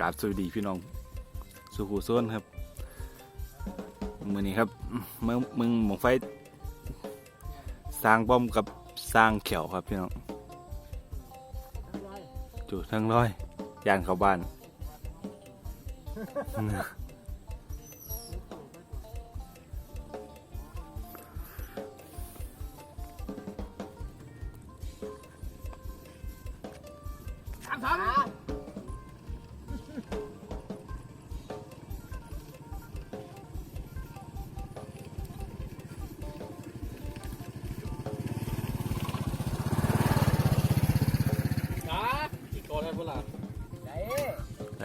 กราบสวัสดีพี่น้อง สุขุโซนครับ มือนี้ครับเมื่อมึงหมองไฟสร้างป้อมกับสร้างเขียวครับพี่น้องจุดทั้งร้อยยานเข้าบ้านสามสาม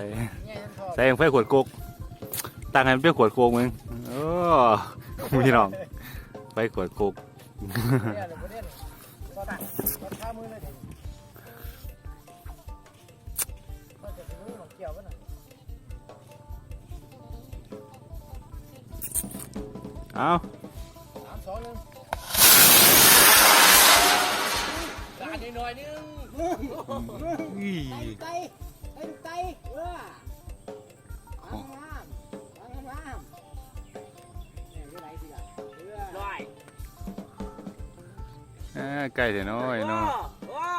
ใส่เนี่ยฉันชอบใส่ไฟขวดโคกตั้งให้มันเป็นขวดโคกมึงโอ้พี่น้องไฟขวดโกเนี่น้อเลยเดี๋ยวก็จะไปรู้หมดกี่ยวกันน่ะเอาสามสองหนึ่งจานน้อยนึงอี้ไตไตไตเออวางงามวางงามเนี่ยอยู่ไหนสิล่ะเออน้อยอ่าใกล้เดี๋ยวน้อยน้องว้า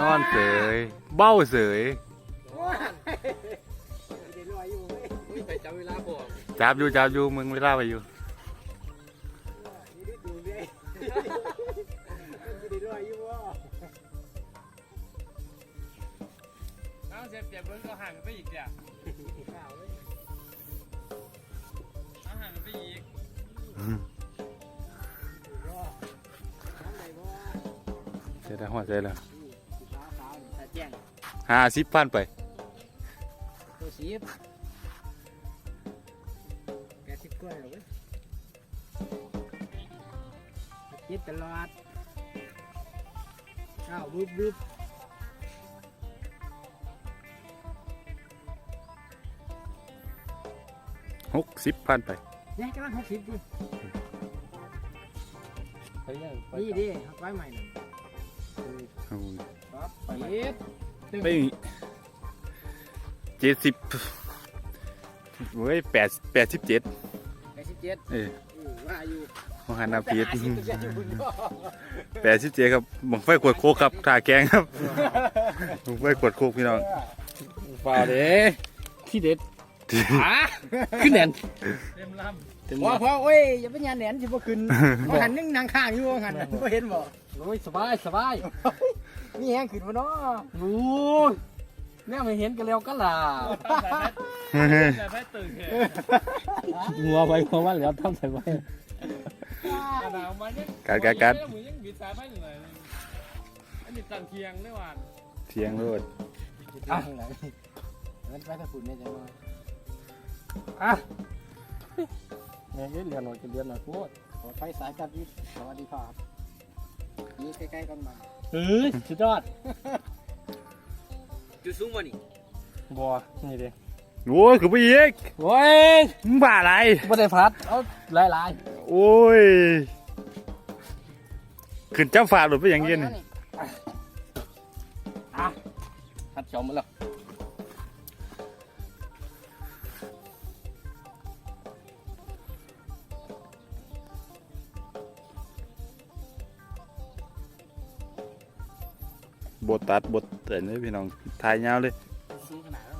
นอนเสยเบ้าเสยว้ายเดี๋ยวรออยู่เว้ยอุ้ยไปจำเวลาบอกจับอยู่จับอยู่มึงเวลาไปอยู่ เอาเสียเปรียบเบิ้งก็ห่างกันไปอีกเดียวข่าวเว้ยเอาห่างกันไปอีกรอน้ำไหนบ่เสร็จแล้วหัวใจแล้วนี่สีฟ้าขาวนี่ตาแจ้งห้าสิบพันไปตัวสีแปดสิบกว่าแล้วเว้ยคิดตลอดข้าวบึบบึบ หกสิบพันไปเนี่ยกำลังหกสิบดิไปยังไปนี่ดิหักไว้ใหม่หนึ่งเอาครับไปเอ็ดไปเจ็ดสิบเว้ยแปดแปดสิบเจ็ดแปดสิบเจ็ดเอออือว่าอยู่มหันนาพีดแต่ห้าสิบเจ็ดอยู่บนยอดแปดสิบเจ็ดครับบังไฟขวดโคกครับถ่าแกงครับบังไฟขวดโคกพี่น้องเปล่าเด้ขี้เด็ด อะขึ้นแน่นเต็มลพอพอโอ้ยอย่าเป็นยาแหนนสิบ่ขึ้นบ่หันนึงนางข้างอยู่บ่หันบ่เห็นบ่ำโอ้ยสบายสบายนี่แห้งขึ้นบ่เนาะโอ้ยแม่ไม่เห็นกันแล้วก็ล่ะแต่ไม่ตื่นหัวไปหัวว่าแล้วทำใส่ไว้กระดาษมันยังกัดกัดกัดมือยังบิดสายไฟอยู่เลยอันนี้ตันเทียงด้วยว่ะเทียงโลดอะมันไปถ้าฝุ่นเนี่ยจังว่า อะเนี่ยเรียนหน่อยจะเรียนหน่อยพูดขอไฟสายการวิทย์สวัสดีครับนี่ใกล้ๆกันมาเฮ้ยสุดยอดจุดสูงวะนี่บัวนี่ดิโอ้ยคือไปอีกโอ้ยมึงบ้าอะไรไม่ได้พัดเอาหลายหลายโอ้ยขึ้นจ้ำฟ้าหรือไปอย่างเงี้ยนี่ๆอะพัดเขียวหมดแล้ว บทตัดบทเตือนเลยพี่น้องทายยาวเลยสูงขนาดนั้น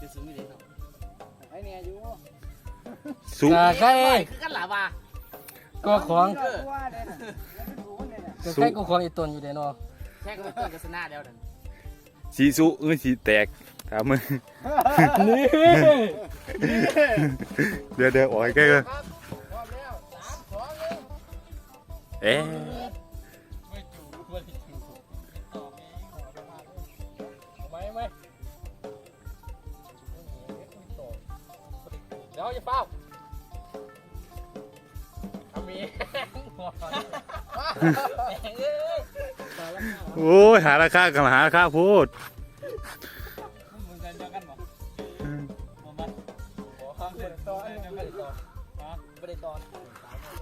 จะสูงอยู่เด้เนาะไอ้เนี่ยอยู่สูงใกล้คือกันหล่ะว่ะก็ของว่าเด้น่ะแล้วเป็นหูเนี่ยน่ะใกล้ก็ของอีตนอยู่เด้เนาะแค่ก็เป็นต้นกระสนาเดียวนั่นสีสูเอ้ยสีแตกถามมึงนี่เดี๋ยวเดี๋ยวออกใกล้ๆกันครับพร้อมแล้วสามสองหนึ่งเอ๊ะ เดี๋ยวอย่าเฝ้าทำมีโอ้ยหาราคากันหาราคาพูดมึงจะเจอกันบ่บ่มันบ่ข้ามเส้นต่อเดียวกันต่อฮะไม่ได้ตอน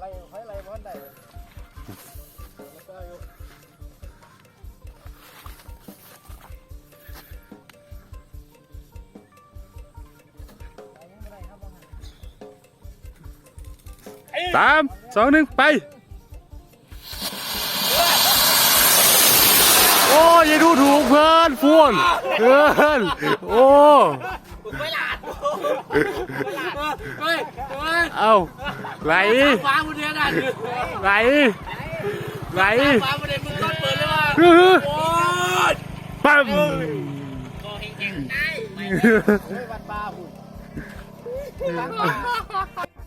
ไล่ไฟไล่บอลได้แล้วก็อยู่ สามสองหนึ่งไป โอ้ยอย่าดูถูกเพื่อนฟวนเพื่อนโอ้เฮ้ยเฮ้ยเอาไหลฟ้าบุญเดียน่ะไหลไหลฟ้าบุญเดียมึงต้นเปิดเลยว่าอื้อโอ้ยปั๊มเฮ้ยวันบ้าหุ่นวันบ้า